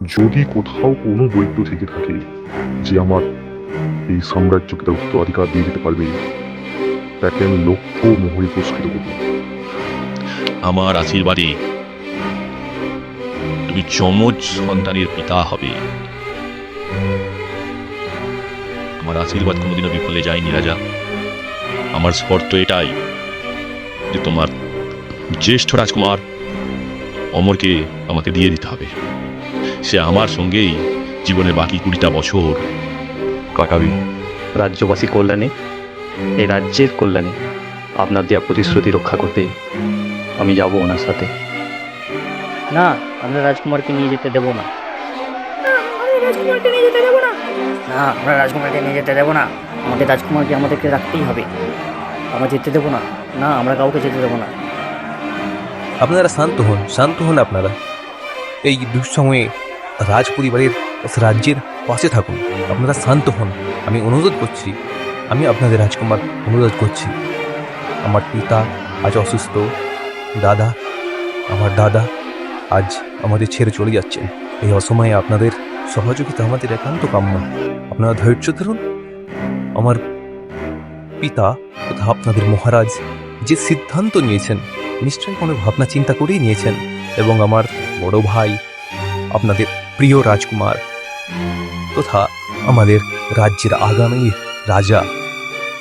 যদি কোথাও কোনো দৈত্য থেকে থাকে যে আমার এই সাম্রাজ্যকে তার উত্তরাধিকার দিয়ে দিতে পারবে, তাকে আমি লক্ষ্য মোহরে পুরস্কৃত করব। আমার আশীর্বাদে তুমি যমজ সন্তানের পিতা হবে। আমার আশীর্বাদ কোনোদিনও বিফলে যায়নি, রাজা। আমার শর্ত এটাই যে তোমার জ্যেষ্ঠ রাজকুমার অমরকে আমাকে দিয়ে দিতে হবে। সে আমার সঙ্গেই জীবনের বাকি কুড়িটা বছর কাটাবে। রাজ্যবাসী কল্যাণে এই রাজ্যের কল্যাণে আপনার দেওয়া প্রতিশ্রুতি রক্ষা করতে আমি যাব ওনার সাথে। না আমরা রাজকুমারকে নিয়ে যেতে দেবো না। রাজকুমারকে নিয়ে যেতে দেবো না। না আমরা রাজকুমারকে নিয়ে যেতে দেবো না। আমাদের রাজকুমারকে আমাদেরকে রাখতেই হবে। আমরা যেতে দেবো না। না আমরা কাউকে যেতে দেবো না। আপনারা শান্ত হন শান্ত হন আপনারা। এই দুঃসময়ে রাজ পরিবারের রাজ্যের পাশে থাকুন। আপনারা শান্ত হন। আমি অনুরোধ করছি, আমি আপনাদের রাজকুমার অনুরোধ করছি। আমার পিতা আজ অসুস্থ, দাদা, আমার দাদা আজ আমাদের ছেড়ে চলে যাচ্ছেন। এই অসময়ে আপনাদের সহযোগিতা আমাদের একান্ত কাম্য। আপনারা ধৈর্য ধরুন। আমার পিতা তথা আপনাদের মহারাজ যে সিদ্ধান্ত নিয়েছেন, নিশ্চয়ই কোনো ভাবনা চিন্তা করেই নিয়েছেন। এবং আমার বড় ভাই আপনাদের প্রিয় রাজকুমার। তথা আমাদের রাজ্যের আগামী রাজা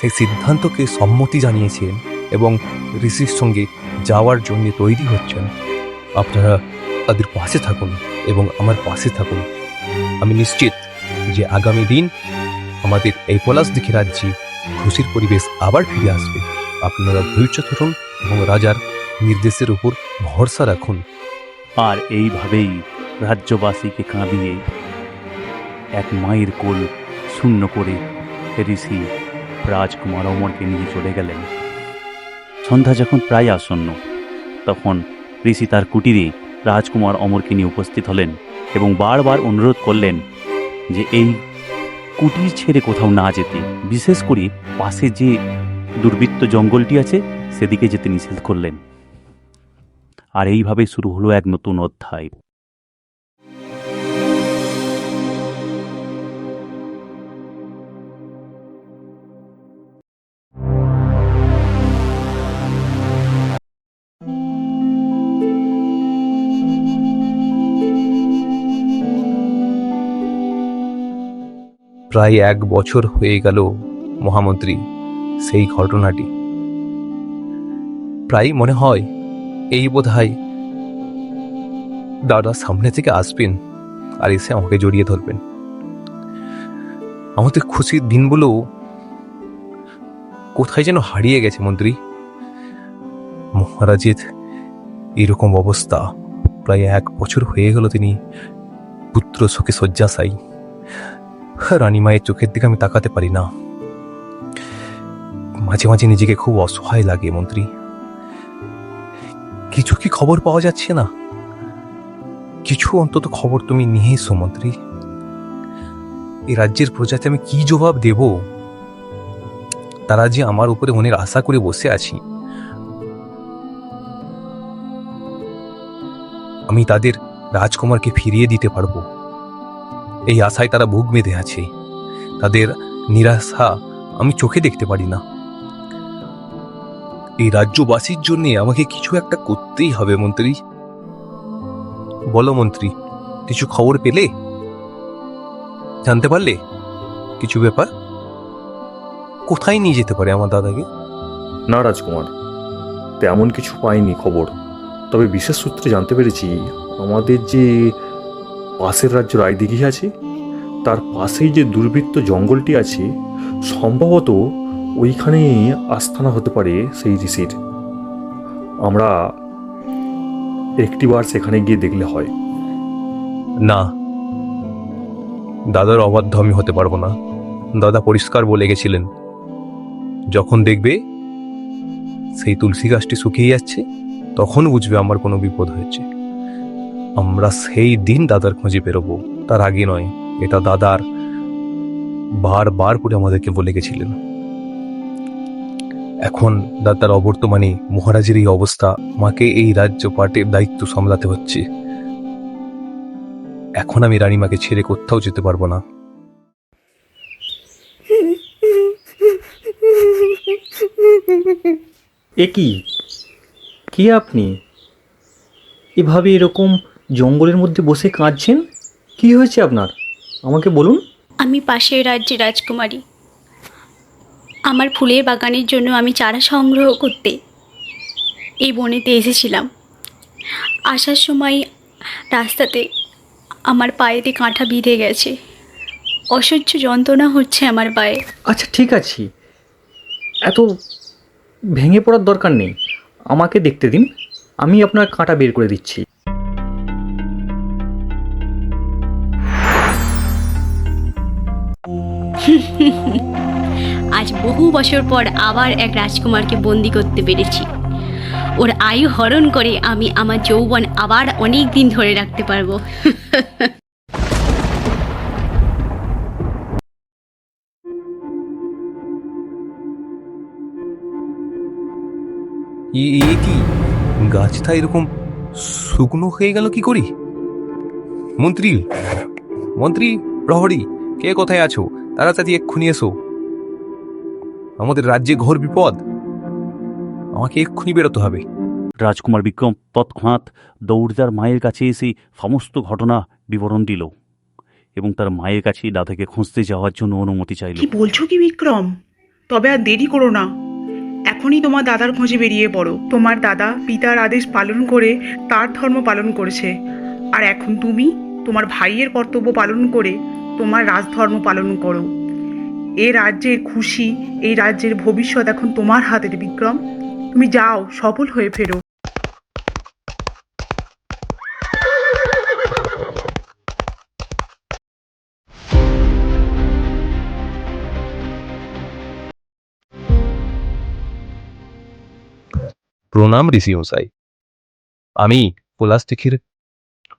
সেই সিদ্ধান্তকে সম্মতি জানিয়েছেন এবং ঋষির সঙ্গে যাওয়ার জন্য তৈরি হচ্ছেন। আপনারা তাদের পাশে থাকুন এবং আমার পাশে থাকুন। আমি নিশ্চিত যে আগামী দিন আমাদের এই পলাশদিঘি রাজ্যে খুশির পরিবেশ আবার ফিরে আসবে। আপনারা ধৈর্য ধরুন এবং রাজার নির্দেশের উপর ভরসা রাখুন। আর এইভাবেই রাজ্যবাসীকে কাঁদিয়ে এক মায়ের কোল শূন্য করে ঋষি রাজকুমার অমরকে নিয়ে চলে গেলেন। সন্ধ্যা যখন প্রায় আসন্ন, তখন ঋষি তার কুটিরে রাজকুমার অমরকে নিয়ে উপস্থিত হলেন এবং বারবার অনুরোধ করলেন যে এই কুটির ছেড়ে কোথাও না যেতে, বিশেষ করে পাশে যে দুর্বৃত্ত জঙ্গলটি আছে, সেদিকে যেতে নিষেধ করলেন। আর এইভাবে শুরু হলো এক নতুন অধ্যায়। প্রায় এক বছর হয়ে গেল মহামন্ত্রী সেই ঘটনাটি। প্রায় মনে হয় এই বোধ হয় দাদা সামনে থেকে আসবেন আর এসে আমাকে জড়িয়ে ধরবেন। আমাদের খুশির দিনগুলো কোথায় যেন হারিয়ে গেছে মন্ত্রী। মহারাজের এরকম অবস্থা প্রায় এক বছর হয়ে গেল তিনি পুত্র শোকে শয্যাশায়ী। রানীমায়ের চোখের দিকে আমি তাকাতে পারি না। মাঝে মাঝে নিজেকে খুব অসহায় লাগে, মন্ত্রী। কিছু কি খবর পাওয়া যাচ্ছে না? কিছু অন্তত খবর তুমি নিয়ে এসো, মন্ত্রী। এই রাজ্যের প্রজাতে আমি কি জবাব দেব? তারা যে আমার উপরে মনের আশা করে বসে আছি। আমি তাদের রাজকুমারকে ফিরিয়ে দিতে পারব। এই আশায় তারা বুক বেঁধে আছে। তাদের নিরাশা আমি চোখে দেখতে পারি না। এই রাজ্যবাসীর জন্য আমাকে কিছু একটা করতেই হবে, মন্ত্রী। বলো, মন্ত্রী, কিছু খবর পেলে? জানতে পারলে? কিছু ব্যাপার? কোথায় নিয়ে যেতে পারে আমার দাদাকে? না, রাজকুমার, তেমন কিছু পাইনি খবর। তবে বিশেষ সূত্রে জানতে পেরেছি, আমাদের যে পাশের রাজ্য রায়দিঘি আছে। তার পাশেই যে দুর্বৃত্ত জঙ্গলটি আছে, সম্ভবত ওইখানেই আস্থানা হতে পারে সেই ঋষির। আমরা একটিবার সেখানে গিয়ে দেখলে হয়। না, দাদার অবাধ্য আমি হতে পারব না। দাদা পরিষ্কার বলে গেছিলেন, যখন দেখবে সেই তুলসী গাছটি শুকিয়ে যাচ্ছে, তখন বুঝবে আমার কোনো বিপদ হয়েছে। আমরা সেই দিন দাদার খুঁজে বেরোবো। তার আগে নয়, এটা দাদার বারবার করে আমাদেরকে বলে গেছিলেন। এখন দাদার অবর্তমানে মহারাজের এই অবস্থা, মাকে এই রাজ্য পাটের দায়িত্ব সামলাতে হচ্ছে। এখন আমি রানীমাকে ছেড়ে কোথাও যেতে পারব না। কে আপনি? এভাবে এরকম জঙ্গলের মধ্যে বসে কাঁদছেন? কি হয়েছে আপনার? আমাকে বলুন। আমি পাশের রাজ্যে রাজকুমারী। আমার ফুলের বাগানের জন্য আমি চারা সংগ্রহ করতে এই বনেতে এসেছিলাম। আসার সময় রাস্তাতে আমার পায়েতে কাঁটা বিঁধে গেছে। অসহ্য যন্ত্রণা হচ্ছে আমার পায়ে। আচ্ছা ঠিক আছে। এত ভেঙে পড়ার দরকার নেই। আমাকে দেখতে দিন। আমি আপনার কাঁটা বের করে দিচ্ছি। আজ বহু বছর পর আবার এক রাজকুমারকে বন্দি করতে পেরেছি। ওর আয়ু হরণ করে আমি আমার যৌবন আবার অনেক দিন ধরে রাখতে পারব। কি? গাছটা এরকম শুকনো হয়ে গেল কি করি? মন্ত্রী মন্ত্রী প্রহরী, কে কোথায় আছো? তাড়াতাড়ি এক্ষুনি এসো। আমাদের রাজ্যে ঘোর বিপদ। আমাকে এক্ষুনি বেরোতে হবে। রাজকুমার বিক্রম তৎক্ষণাৎ দৌড়দার মায়ের কাছে এসে সমস্ত ঘটনা বিবরণ দিল এবং তার মায়ের কাছে দাদাকে খুঁজতে যাওয়ার জন্য অনুমতি চাইল। কি বলছো কি বিক্রম? তবে আর দেরি করো না। এখনই তোমার দাদার খোঁজে বেরিয়ে পড়ো। তোমার দাদা পিতার আদেশ পালন করে তার ধর্ম পালন করেছে। আর এখন তুমি তোমার ভাইয়ের কর্তব্য পালন করে তোমার রাজধর্ম পালন করো। এ রাজ্যের খুশি, এই রাজ্যের ভবিষ্যৎ এখন তোমার হাতের বিক্রম। তুমি যাও, সফল হয়ে ফেরো। প্রণাম ঋষি মশাই আমি পলাশটিখির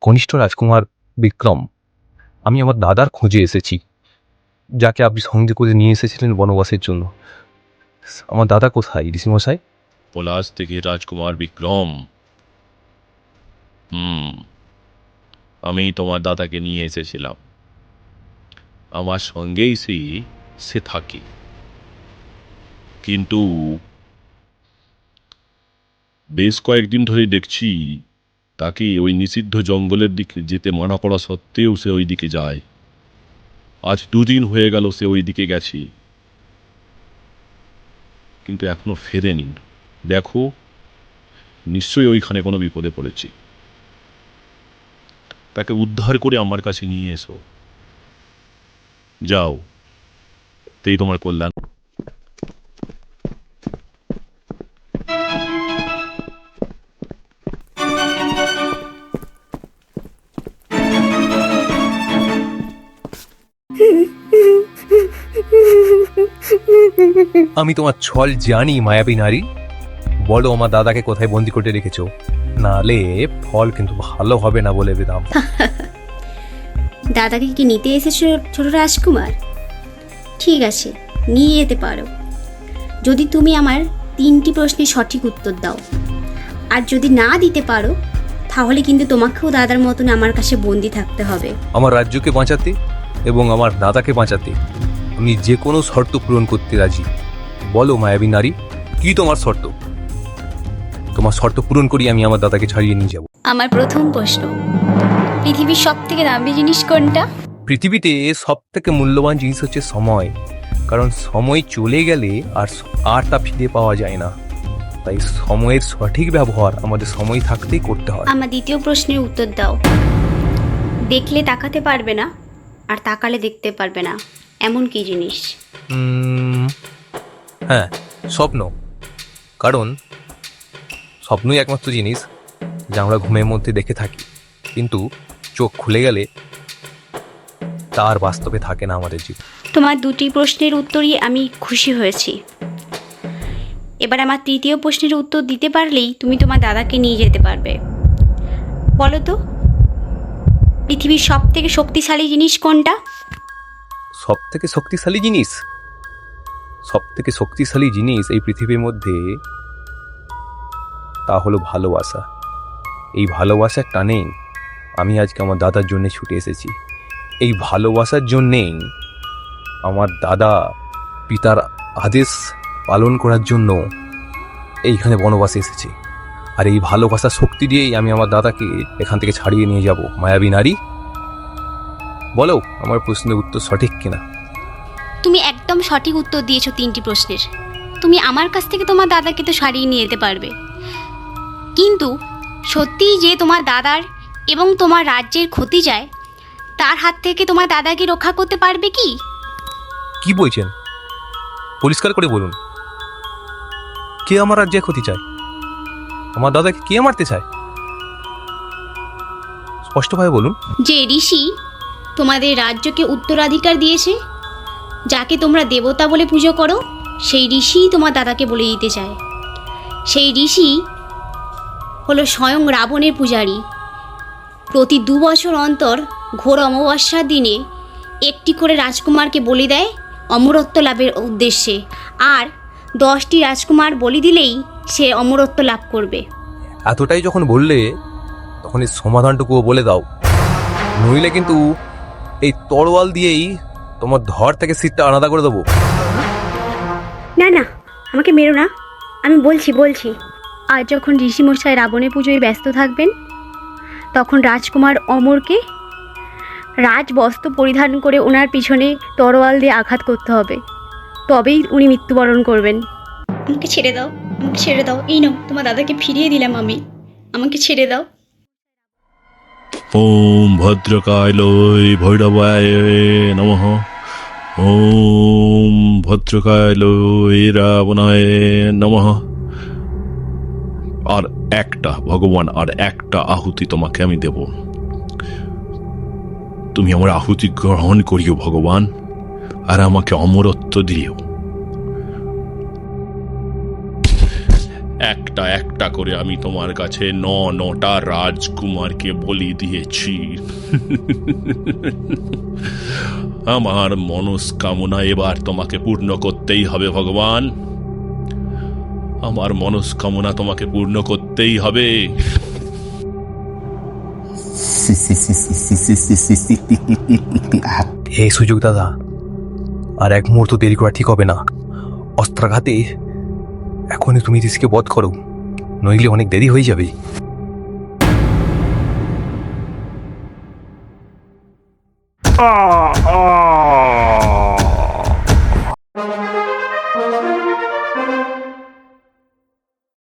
কনিষ্ঠ রাজকুমার বিক্রম। আমি আমার দাদার খোঁজে এসেছি, যাকে আপনি সঙ্গে করে নিয়ে এসেছিলেন বনবাসের জন্য। আমার দাদা কোথায়, ঋষিমশাই? পলাশ থেকে রাজকুমার বিক্রম। হুম, আমি তোমার দাদাকে নিয়ে এসেছিলাম। আমার সঙ্গেই সে সে থাকে। কিন্তু বেশ কয়েকদিন ধরে দেখছি তাকে ওই নিষিদ্ধ জঙ্গলের দিকে যেতে মানা করা সত্ত্বেও সে ওই দিকে যায়। আজ দুদিন হয়ে গেল সে ওই দিকে গেছে। কিন্তু এখনও ফেরেনি। দেখো, নিশ্চয়ই ওইখানে কোনো বিপদে পড়েছি। তাকে উদ্ধার করে আমার কাছে নিয়ে এসো। যাও, তেই তোমার কল্যাণ। আমি তোমার ছল জানি মায়াবী নারী। বলো আমার দাদাকে কোথায় বন্দি করে রেখেছো? নালে ফল কিন্তু ভালো হবে না বলে দিলাম দাদাকে কি নিতে এসেছ ছোট রাজকুমার? ঠিক আছে নিয়ে যেতে পারো। যদি তুমি আমার তিনটি প্রশ্নের সঠিক উত্তর দাও। আর যদি না দিতে পারো তাহলে কিন্তু তোমাকেও দাদার মতন আমার কাছে বন্দি থাকতে হবে। আমার রাজ্যকে বাঁচাতে এবং আমার দাদাকে বাঁচাতে আমি যে কোনো শর্ত পূরণ করতে রাজি। বলো মায়াবী নারী কি তোমার শর্ত? তোমার শর্ত পূরণ করি আমি আমার দাদাকে ছাড়িয়ে নিয়ে যাব। আমার প্রথম প্রশ্ন পৃথিবীর সব থেকে দামি জিনিস কোনটা? পৃথিবীতে সব থেকে মূল্যবান জিনিস হচ্ছে সময় কারণ সময় চলে গেলে আর আর তা ফিরে পাওয়া যায় না। তাই সময়ের সঠিক ব্যবহার আমাদের সময় থাকতেই করতে হয়। আমার দ্বিতীয় প্রশ্নের উত্তর দাও। দেখলে তাকাতে পারবে না আর তাকালে দেখতে পারবে না। এমন কি জিনিস? হ্যাঁ স্বপ্ন। কারণ স্বপ্নই একমাত্র জিনিস যা আমরা ঘুমের মধ্যে দেখে থাকি। কিন্তু চোখ খুলে গেলে তার বাস্তবে থাকে না আমাদের জীবন। তোমার দুটি প্রশ্নের উত্তরই আমি খুশি হয়েছি। এবার আমার তৃতীয় প্রশ্নের উত্তর দিতে পারলেই তুমি তোমার দাদাকে নিয়ে যেতে পারবে। বলো তো পৃথিবীর সব থেকে শক্তিশালী জিনিস কোনটা? সব থেকে শক্তিশালী জিনিস? সব থেকে শক্তিশালী জিনিস এই পৃথিবীর মধ্যে, তা হলো ভালোবাসা। এই ভালোবাসার টানেই আমি আজকে আমার দাদার জন্য ছুটে এসেছি। এই ভালোবাসার জন্যেই আমার দাদা পিতার আদেশ পালন করার জন্য এইখানে বনবাসে এসেছি। আর এই ভালোবাসার শক্তি দিয়েই আমি আমার দাদাকে এখান থেকে ছাড়িয়ে নিয়ে যাব। মায়াবী নারী? বলো, আমার প্রশ্নের উত্তর সঠিক কিনা? তুমি একদম সঠিক উত্তর দিয়েছ তিনটি প্রশ্নের। তুমি আমার কাছ থেকে তোমার দাদাকে তো সারিয়ে নিয়ে যেতে পারবে। কিন্তু সত্যিই যে তোমার দাদার এবং তোমার রাজ্যের ক্ষতি যায় তার হাত থেকে তোমার দাদাকে রক্ষা করতে পারবে কি? কি বলছেন? পরিষ্কার করে বলুন। কে আমার রাজ্যে ক্ষতি চায় আমার দাদাকে কে মারতে চায়? স্পষ্টভাবে বলুন। যে ঋষি তোমাদের রাজ্যকে উত্তরাধিকার দিয়েছে যাকে তোমরা দেবতা বলে পুজো করো, সেই ঋষিই তোমার দাদাকে বলে দিতে চায়। সেই ঋষি হলো স্বয়ং রাবণের পূজারী। প্রতি দু বছর অন্তর ঘোর অমাবস্যার দিনে একটি করে রাজকুমারকে বলি দেয় অমরত্ব লাভের উদ্দেশ্যে। আর দশটি রাজকুমার বলি দিলেই সে অমরত্ব লাভ করবে। এতটাই যখন বললে, তখন এই সমাধানটুকুও বলে দাও। নইলে কিন্তু এই তরোয়াল দিয়েই তোমার ধর থেকে সিটটা আলাদা করে দেবো। না না আমাকে মেরো না। আমি বলছি বলছি। আর যখন ঋষিমশাই রাবণের পুজোয় ব্যস্ত থাকবেন তখন রাজকুমার অমরকে রাজবস্ত্র পরিধান করে ওনার পিছনে তরোয়াল দিয়ে আঘাত করতে হবে। তবেই উনি মৃত্যুবরণ করবেন। আমাকে ছেড়ে দাও আমাকে ছেড়ে দাও। এই নাও তোমার দাদাকে ফিরিয়ে দিলাম আমি। আমাকে ছেড়ে দাও। ওম ভদ্রকায় ভৈরবায় নমঃ। ওম ভদ্রকায় রাবণায় নমঃ আর একটা, ভগবান, আর একটা আহুতি তোমাকে আমি দেব। তুমি আমার আহুতি গ্রহণ করিও, ভগবান, আর আমাকে অমরত্ব দিও। একটা একটা করে আমি তোমার কাছে ন, নটা রাজকুমারকে বলি দিয়েছি। আমার মনস্কামনা এবার তোমাকে পূর্ণ করতেই হবে ভগবান। আমার মনস্কামনা তোমাকে পূর্ণ করতেই হবে। এই সুযোগ দাদা আর এক মুহূর্ত দেরি করা ঠিক হবে না। অস্ত্রাঘাতে এখনই তুমি ঋষিকে বধ করো নইলে অনেক দেরি হয়ে যাবে। আহ,